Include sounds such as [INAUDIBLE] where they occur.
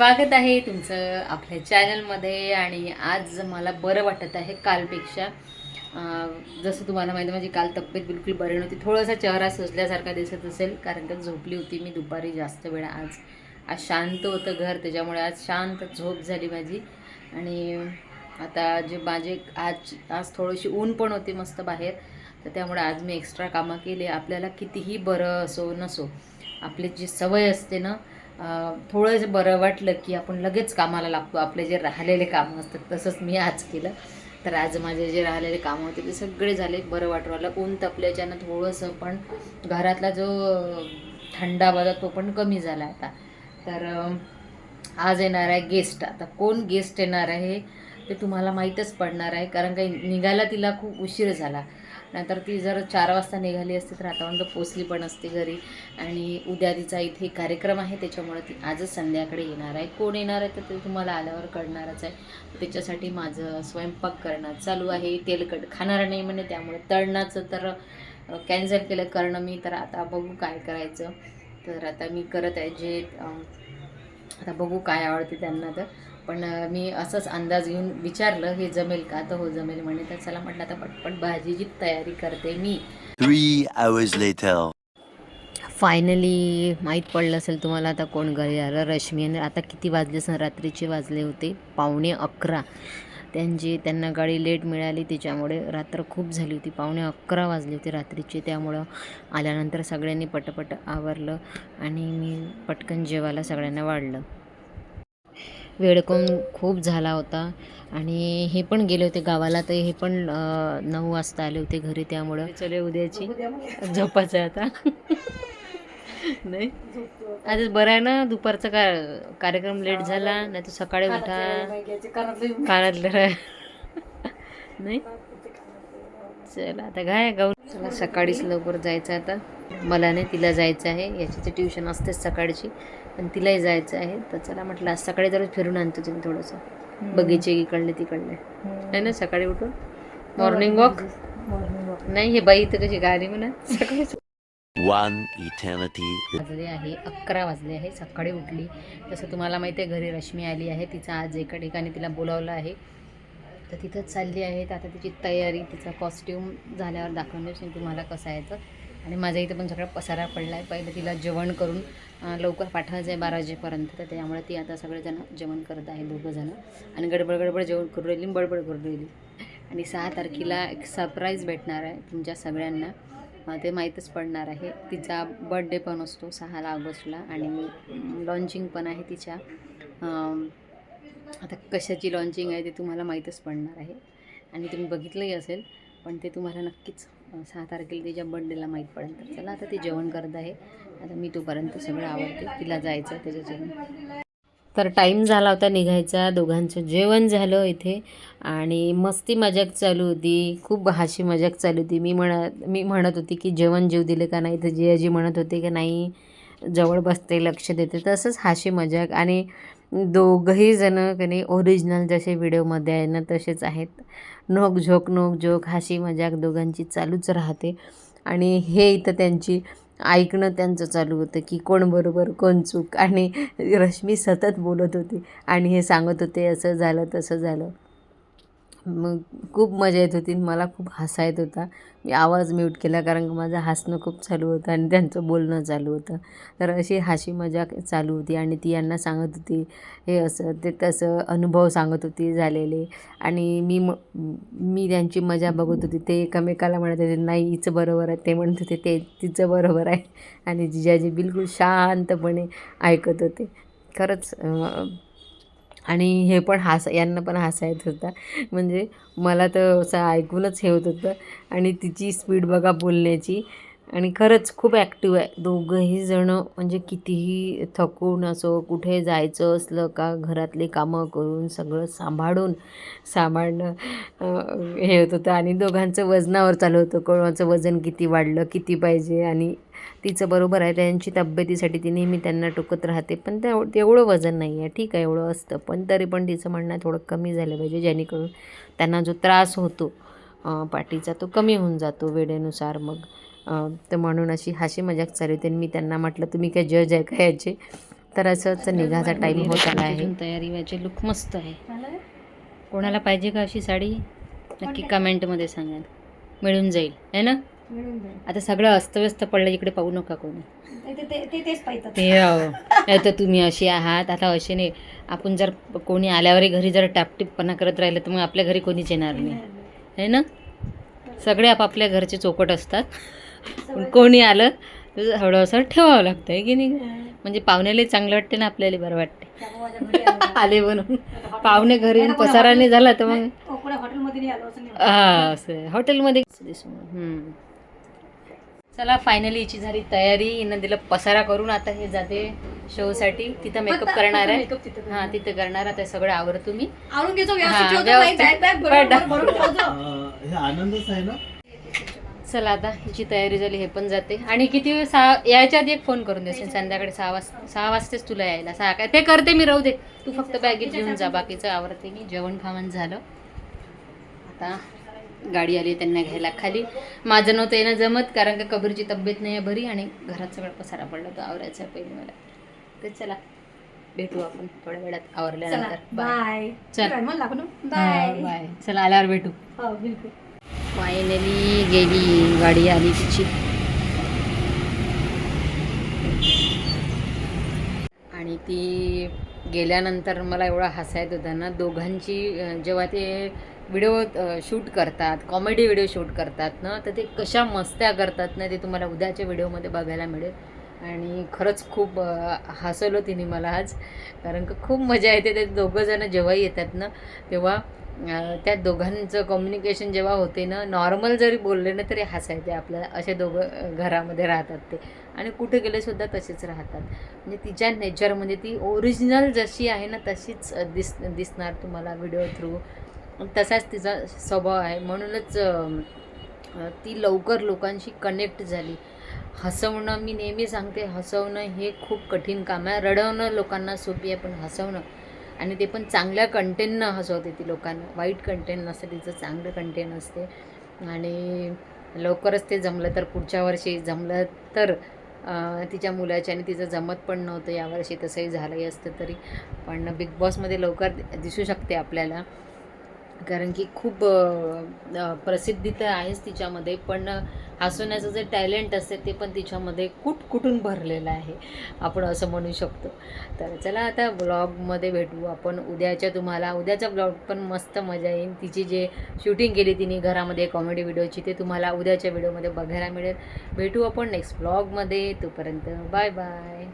स्वागत आहे तुमचं आपल्या चॅनलमध्ये आणि आज मला बरं वाटत आहे कालपेक्षा. जसं तुम्हाला माहिती आहे, माझी काल तब्येत बिलकुल बरी नव्हती. थोडासा चेहरा सजल्यासारखा दिसत असेल कारण का झोपली होती मी दुपारी जास्त वेळा. आज आज शांत होतं घर त्याच्यामुळे आज शांत झोप झाली माझी. आणि आता जे माझे आज आज थोडीशी ऊन पण होती मस्त बाहेर. तर त्यामुळे आज मी एक्स्ट्रा कामं केली. आपल्याला कितीही बरं असो नसो आपली जी सवय असते ना थोडं बरं वाटलं की आपण लगेच कामाला लागतो. आपले जे राहिलेले कामं असतात तसंच मी आज केलं. तर आज माझे जे राहिलेले कामं होते ते सगळे झाले. बरं वाटू लागलं ऊन तपल्याच्यानं थोडंसं पण घरातला जो थंडा बघा तो पण कमी झाला आता. तर आज येणार आहे गेस्ट. आता कोण गेस्ट येणार आहे ते तुम्हाला माहीतच पडणार आहे. कारण काही निघायला तिला खूप उशीर झाला. नाहीतर ती जर चार वाजता निघाली असती तर आतापर्यंत पोचली पण असते घरी. आणि उद्या तिचा इथे कार्यक्रम आहे त्याच्यामुळे ती आजच संध्याकाळी येणार आहे. कोण येणार आहे तर ते तुम्हाला आल्यावर कळणारच आहे. त्याच्यासाठी माझं स्वयंपाक करणं चालू आहे. तेलकट खाणार नाही म्हणे त्यामुळे तळणाचं तर कॅन्सल केलं. करणं मी तर आता बघू काय करायचं. तर आता मी करत आहे जे आता बघू काय आवडते त्यांना तर. पण मी असंच अंदाज घेऊन विचारलं हे जमेल का? तर हो जमेल म्हणे. तर चला म्हटलं आता पटपट भाजीची तयारी करते मी. Three hours later. फायनली माहीत पडलं असेल तुम्हाला आता कोण घरी आलं? रश्मी आणि आता किती वाजले असेल? रात्रीचे वाजले होते. पावणे अकरा. त्यांची त्यांना गाडी लेट मिळाली. त्याच्यामुळे रात्र खूप झाली होती. पावणे अकरा वाजले होते रात्रीचे. त्यामुळं आल्यानंतर सगळ्यांनी पटपट आवरलं आणि मी पटकन जेवायला सगळ्यांना वाढलं. वेळ पण खूप झाला होता. आणि हे पण गेले होते गावाला तर हे पण नऊ वाजता आले होते घरी त्यामुळं. चले उद्याची. झोपायचं आहे आता. नाही. आता बरं आहे ना दुपारचा का कार्यक्रम लेट झाला नाही तर सकाळी उठा. कानातलं नाही. चला आता काय गाऊ चला सकाळीच लवकर जायचं आता. मला नाही तिला जायचं आहे. याची तर ट्युशन असतेच सकाळची पण तिलाही जायचं आहे. तर चला म्हटलं आज सकाळी जरा फिरून आणतो तुम्ही थोडंसं. बगीचे इकडले तिकडले. नाही ना सकाळी उठून? मॉर्निंग वॉक नाही हे बाई तर कशी गाडी म्हणा. सकाळी. One eternity. वाजले आहे अकरा वाजले आहे सकाळी उठली. तसं तुम्हाला माहिती आहे घरी रश्मी आली आहे. तिचा आज एका ठिकाणी तिला बोलावलं आहे. तर तिथंच चालली आहे. तर आता तिची तयारी तिचा कॉस्ट्यूम झाल्यावर दाखवण्याची तुम्हाला कसं आहे तर आणि माझ्या इथं पण सगळा पसारा पडला आहे पहिलं तिला जेवण करून लवकर पाठवायचं आहे बारा वाजेपर्यंत. तर त्यामुळे ती आता सगळेजणं जेवण करत आहे दोघंजणं. आणि गडबड गडबड जेवण करून राहिली बडबड करून राहिली. आणि सहा तारखेला एक सरप्राईज भेटणार आहे तुमच्या सगळ्यांना. ते माहीतच पडणार आहे. तिचा बड्डे पण असतो सहाला ऑगस्टला. आणि लॉन्चिंग पण आहे तिच्या. आता कशाची लॉन्चिंग आहे ते तुम्हाला माहीतच पडणार आहे. आणि तुम्ही बघितलंही असेल पण ते तुम्हाला नक्कीच सहा तारखेला तिच्या बड्डेला माहीत पडेल. तर चला आता ते जेवण करत आहे. आता मी तोपर्यंत सगळं आवडते. तिला जायचं आहे त्याचं जेवण. तर टाईम झाला होता निघायचा. दोघांचं जेवण झालं इथे. आणि मस्ती मजाक चालू होती. खूप हाशी मजाक चालू होती. मी म्हणत मी म्हणत होती की जेवण जेव दिले का नाही? तर जियाजी म्हणत होते की नाही जवळ बसते लक्ष देते. तसंच हाशी मजाक. आणि दोघंही जणं की नाही ओरिजिनल जसे व्हिडिओमध्ये आहे ना तसेच आहेत. नोक झोक हाशी मजाक दोघांची चालूच राहते. आणि हे इथं त्यांची ऐकणं त्यांचं चालू होतं की कोण बरोबर कोण चूक. आणि रश्मी सतत बोलत होती आणि हे सांगत होते असं झालं तसं झालं. मग खूप मजा येत होती. आणि मला खूप हसा येत होता. मी आवाज म्यूट केला कारण का माझं हसणं खूप चालू होतं आणि त्यांचं बोलणं चालू होतं. तर अशी हाशी मजा चालू होती आणि ती यांना सांगत होती. हे असं ते तसं अनुभव सांगत होती झालेले. आणि मी म मी त्यांची मजा बघत होती. ते एकमेकाला म्हणत होते नाही हिचं बरोबर आहे. ते म्हणत होते ते तिचं बरोबर आहे. आणि जिजाजी बिलकुल शांतपणे ऐकत होते. खरंच आणि हे पण हास यांना पण हसा येत होता. म्हणजे मला तर असं ऐकूनच हे होत होतं. आणि तिची स्पीड बघा बोलण्याची. आणि खरंच खूप ॲक्टिव्ह आहे. दोघंही जणं म्हणजे कितीही थकून असो कुठे जायचं असलं का घरातली कामं करून सगळं सांभाळून सांभाळणं हे होत होतं. आणि दोघांचं वजनावर चालू होतं. कोणाचं वजन किती वाढलं किती पाहिजे आणि तिचं बरोबर आहे त्यांची तब्येतीसाठी ती नेहमी त्यांना टोकत राहते पण त्या तेवढं वजन नाही आहे ठीक आहे एवढं असतं पण तरी पण तिचं म्हणणं आहे थोडं कमी झालं पाहिजे जेणेकरून त्यांना जो त्रास होतो पाठीचा तो कमी होऊन जातो वेळेनुसार मग. तर म्हणून अशी हाशी मजाक चालू होती आणि मी त्यांना म्हटलं तुम्ही काय जज आहे का याचे? तर असंच निघाचा टाईम होत आला आहे. तयारी व्हायची लुक मस्त आहे. कोणाला पाहिजे का अशी साडी? नक्की कमेंटमध्ये सांगा. मिळून जाईल है ना? आता सगळं अस्तव्यस्त पडलं इकडे पाहू नका कोणी. तेच पाहिजे ते अहो, नाही तर तुम्ही अशी आहात. आता असे नाही. आपण जर कोणी आल्यावर घरी जर टापटीपणा करत राहिलं तर मग आपल्या घरी कोणीच येणार नाही. है ना? सगळे आपापल्या घरचे चौकट असतात. पण कोणी आलं तर हळूहळू ठेवावं लागतं आहे की नाही? म्हणजे पाहुण्याला चांगलं वाटते ना आपल्याला बरं वाटते. [LAUGHS] आले. म्हणून. पाहुणे घरी येऊन पसारा नाही झाला तर मग हॉटेलमध्ये नाही आलो असं नाही. हा असं. हॉटेलमध्ये दिसून. चला फायनली हिची झाली तयारी. हिनं दिलं पसारा करून आता हे जाते शोसाठी. तिथं मेकअप करणार आहे. हा तिथं करणार आता सगळं आवडत तुम्ही आवरून घेतो [LAUGHS] आनंदच आहे ना? चला आता हिची तयारी झाली हे पण जाते. आणि किती वेळ सहा यायच्या आधी एक फोन करून देशील संध्याकाळी सहा वाजता सहा वाजताच तुला यायला. सहा काय ते करते मी राहू दे. तू फक्त बॅगेत घेऊन जा. बाकीचं आवडते मी. जेवण खावण झालं. आता गाडी आली त्यांना घ्यायला खाली. माझं नव्हतं येणं जमत कारण का कबीरची तब्येत नाही आहे बरी आणि घरात सगळं पसारा पडला तो आवरायचा पहिले मला. तर चला भेटू आपण थोड्या वेळात आवरल्यानंतर. बाय चल. बाय बाय चला आल्यावर भेटू. हो बिलकुल फायनली गेली गाडी आली तिची. आणि ती गेल्यानंतर मला एवढा हसायत होता ना दोघांची जेव्हा ते व्हिडिओ शूट करतात कॉमेडी व्हिडिओ शूट करतात ना तर ते कशा मस्त्या करतात ना ते तुम्हाला उद्याच्या व्हिडिओमध्ये बघायला मिळेल. आणि खरंच खूप हसवलं तिने मला आज. कारण का खूप मजा येते ते दोघंजणं जेव्हाही येतात ना तेव्हा त्या दोघांचं कम्युनिकेशन जेव्हा होते ना नॉर्मल जरी बोलले ना तरी हसायचे आपल्याला. असे दोघं घरामध्ये राहतात ते. आणि कुठे गेलेसुद्धा तसेच राहतात. म्हणजे तिच्या नेचरमध्ये म्हणजे ती ओरिजिनल जशी आहे ना तशीच दिस दिसणार तुम्हाला व्हिडिओ थ्रू तसाच तिचा स्वभाव आहे. म्हणूनच ती लवकर लोकांशी कनेक्ट झाली. हसवणं मी नेहमी सांगते हसवणं हे खूप कठीण काम आहे. रडवणं लोकांना सोपी आहे पण हसवणं आणि ते पण चांगल्या कंटेंटनं हसवते ती लोकांना. वाईट कंटेंट नसते तिचं चांगलं कंटेंट असते. आणि लवकरच ते जमलं तर पुढच्या वर्षी जमलं तर तिच्या मुलाच्या आणि तिचं जमत पण नव्हतं. यावर्षी तसंही झालंही असतं तरी. पण बिग बॉसमध्ये लवकर दिसू शकते आपल्याला. कारण की खूप प्रसिद्धी तर आहेच तिच्यामध्ये पण हसवण्याचं जे टॅलेंट असते ते पण तिच्यामध्ये कुठ कुठून भरलेलं आहे आपण असं म्हणू शकतो. तर चला आता ब्लॉगमध्ये भेटू आपण. उद्याच्या तुम्हाला उद्याचा ब्लॉग पण मस्त मजा येईल. तिची जे शूटिंग केली तिने घरामध्ये कॉमेडी व्हिडिओची ते तुम्हाला उद्याच्या व्हिडिओमध्ये बघायला मिळेल. भेटू आपण नेक्स्ट ब्लॉगमध्ये. तोपर्यंत बाय बाय.